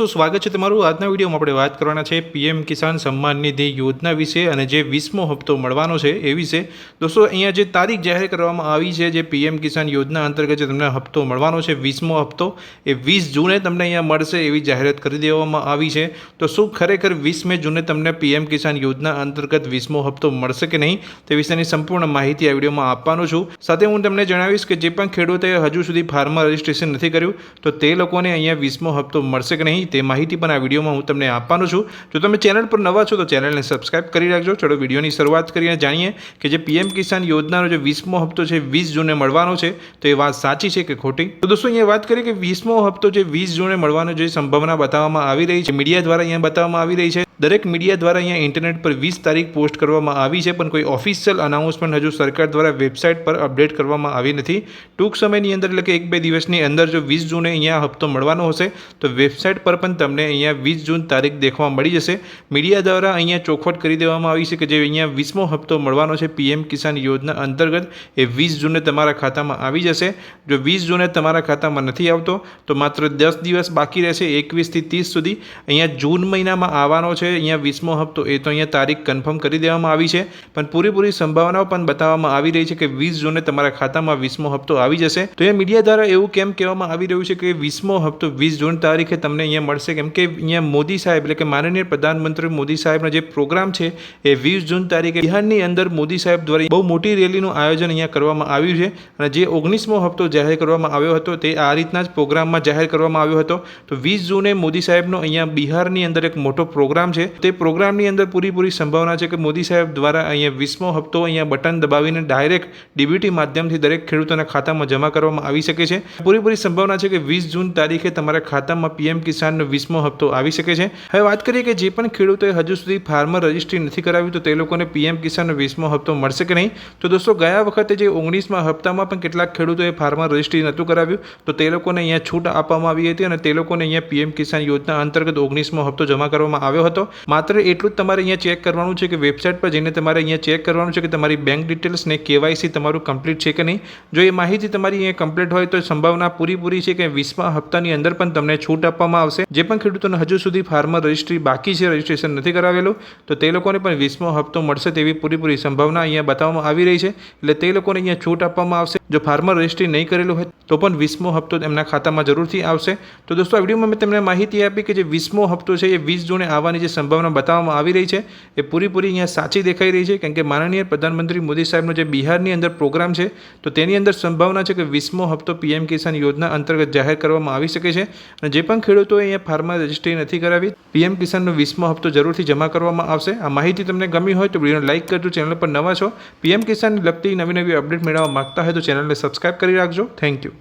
તો સ્વાગત છે તમારું. આજના વિડીયોમાં આપણે વાત કરવાના છે પીએમ કિસાન સન્માન નિધિ યોજના વિશે અને જે વીસમો હપ્તો મળવાનો છે એ વિશે. દોસ્તો, અહીંયા જે તારીખ જાહેર કરવામાં આવી છે, જે પીએમ કિસાન યોજના અંતર્ગત જે તમને હપ્તો મળવાનો છે, વીસમો હપ્તો, એ વીસ જૂને તમને અહીંયા મળશે એવી જાહેરાત કરી દેવામાં આવી છે. તો શું ખરેખર વીસમે જૂને તમને પીએમ કિસાન યોજના અંતર્ગત વીસમો હપ્તો મળશે કે નહીં? તે વિશેની સંપૂર્ણ માહિતી આ વિડીયોમાં આપવાનો છું. સાથે હું તમને જણાવીશ કે જે પણ ખેડૂતોએ હજુ સુધી ફાર્મર રજિસ્ટ્રેશન નથી કર્યું, તો તે લોકોને અહીંયા વીસમો હપ્તો મળશે કે નહીં? તે માહિતી પણ આ વિડીયોમાં હું તમને આપવાનો છું. જો તમે ચેનલ પર નવા છો તો ચેનલને સબસ્ક્રાઇબ કરી રાખજો. ચલો વિડીયોની શરૂઆત કરીને જાણીએ કે જે પીએમ કિસાન યોજનાનો જે વીસમો હપ્તો છે, વીસ જૂને મળવાનો છે, તો એ વાત સાચી છે કે ખોટી? તો દોસ્તો, અહીંયા વાત કરીએ કે વીસમો હપ્તો જે વીસ જૂને મળવાનો જે સંભાવના બતાવવામાં આવી રહી છે, મીડિયા દ્વારા અહીંયા બતાવવામાં આવી રહી છે. દરેક મીડિયા દ્વારા અહીંયા ઇન્ટરનેટ પર વીસ તારીખ પોસ્ટ કરવામાં આવી છે, પણ કોઈ ઓફિશિયલ અનાઉન્સમેન્ટ હજુ સરકાર દ્વારા વેબસાઇટ પર અપડેટ કરવામાં આવી નથી. ટૂંક સમયની અંદર એટલે કે એક બે દિવસની અંદર જો વીસ જૂને અહીંયા હપ્તો મળવાનો હશે, તો વેબસાઇટ પર પણ તમને અહીંયા વીસ જૂન તારીખ દેખવા મળી જશે. મીડિયા દ્વારા અહીંયા ચોખવટ કરી દેવામાં આવી છે કે જે અહીંયા વીસમો હપ્તો મળવાનો છે, પીએમ કિસાન યોજના અંતર્ગત, એ વીસ જૂને તમારા ખાતામાં આવી જશે. જો વીસ જૂને તમારા ખાતામાં નથી આવતો, તો માત્ર દસ દિવસ બાકી રહેશે, એકવીસથી ત્રીસ સુધી. અહીંયા જૂન મહિનામાં આવવાનો છે અહીંયા વીસમો હપ્તો, એ તો અહીંયા તારીખ કન્ફર્મ કરી દેવામાં આવી છે. પણ પૂરેપૂરી સંભાવનાઓ પણ બતાવવામાં આવી રહી છે કે વીસ જૂને તમારા ખાતામાં વીસમો હપ્તો આવી જશે. તો એ મીડિયા દ્વારા એવું કેમ કહેવામાં આવી રહ્યું છે કે વીસમો હપ્તો વીસ જૂન તારીખે તમને અહીંયા મળશે? કેમ કે અહીંયા મોદી સાહેબ, એટલે કે માનનીય પ્રધાનમંત્રી મોદી સાહેબનો જે પ્રોગ્રામ છે, એ વીસ જૂન તારીખે બિહારની અંદર મોદી સાહેબ દ્વારા બહુ મોટી રેલીનું આયોજન અહીંયા કરવામાં આવ્યું છે. અને જે ઓગણીસમો હપ્તો જાહેર કરવામાં આવ્યો હતો, તે આ રીતના જ પ્રોગ્રામમાં જાહેર કરવામાં આવ્યો હતો. તો વીસ જૂને મોદી સાહેબનો અહીંયા બિહારની અંદર એક મોટો પ્રોગ્રામ છે તે પ્રોગ્રામની અંદર પૂરીપૂરી સંભાવના છે કે મોદી સાહેબ દ્વારા અહીંયા વીસમો હપ્તો અહીંયા બટન દબાવીને ડાયરેક્ટ ડીબીટી માધ્યમથી દરેક ખેડૂતોના ખાતામાં જમા કરવામાં આવી શકે છે. પૂરેપૂરી સંભાવના છે કે વીસ જૂન તારીખે તમારા ખાતામાં પીએમ કિસાનનો વીસમો હપ્તો આવી શકે છે. હવે વાત કરીએ કે જે પણ ખેડૂતોએ હજુ સુધી ફાર્મર રજિસ્ટ્રી નથી કરાવ્યું, તો તે લોકોને પીએમ કિસાનનો વીસમો હપ્તો મળશે કે નહીં? તો દોસ્તો, ગયા વખતે જે ઓગણીસમાં હપ્તામાં પણ કેટલાક ખેડૂતોએ ફાર્મર રજિસ્ટ્રી નહોતું કરાવ્યું, તો તે લોકોને અહીંયા છૂટ આપવામાં આવી હતી અને તે લોકોને અહીંયા પીએમ કિસાન યોજના અંતર્ગત ઓગણીસમો હપ્તો જમા કરવામાં આવ્યો હતો. માત્ર એટલું જ તમારે અહીંયા ચેક કરવાનું છે કે વેબસાઇટ પર જઈને તમારે અહીંયા ચેક કરવાનું છે કે તમારી બેંક ડિટેલ્સ ને કેવાયસી તમારું કમ્પ્લીટ છે કે નહીં. જો એ માહિતી તમારી અહીંયા કમ્પ્લીટ હોય તો સંભાવના પૂરીપૂરી છે કે વીસમા હપ્તાની અંદર પણ તમને છૂટ આપવામાં આવશે. જે પણ ખેડૂતોને હજુ સુધી ફાર્મર રજિસ્ટ્રી બાકી છે રજિસ્ટ્રેશન નથી કરાવેલું, તો તે લોકોને પણ વીસમો હપ્તો મળશે તેવી પૂરીપૂરી સંભાવના અહીંયા બતાવવામાં આવી રહી છે. એટલે તે લોકોને અહીંયા છૂટ આપવામાં આવશે. જો ફાર્મર રજિસ્ટ્રી નહીં કરેલું હોય, તો પણ વીસમો હપ્તો એમના ખાતામાં જરૂરથી આવશે. તો દોસ્તો, આ વિડીયોમાં મેં તમને માહિતી આપી કે જે વીસમો હપ્તો છે, એ વીસ જૂને આવવાની જે સંભાવના બતાવવામાં આવી રહી છે. એ પૂરીપૂરી અહીંયા સાચી દેખાઈ રહી છે. કેમ કે માનનીય પ્રધાનમંત્રી મોદી સાહેબનો જે બિહારની અંદર પ્રોગ્રામ છે, તો તેની અંદર સંભાવના છે કે વીસમો હપ્તો પીએમ કિસાન યોજના અંતર્ગત જાહેર કરવામાં આવી શકે છે. અને જે પણ ખેડૂતોએ અહીંયા ફાર્મા રજિસ્ટ્રી નથી કરાવી, પીએમ કિસાનનો વીસમો હપ્તો જરૂરથી જમા કરવામાં આવશે. આ માહિતી તમને ગમી હોય તો વિડીયોને લાઇક કરજો, ચેનલ પર નવા છો. પીએમ કિસાનને લગતી નવી નવી અપડેટ મેળવવા માગતા હોય તો ચેનલને સબસ્ક્રાઇબ કરી રાખજો. Thank you.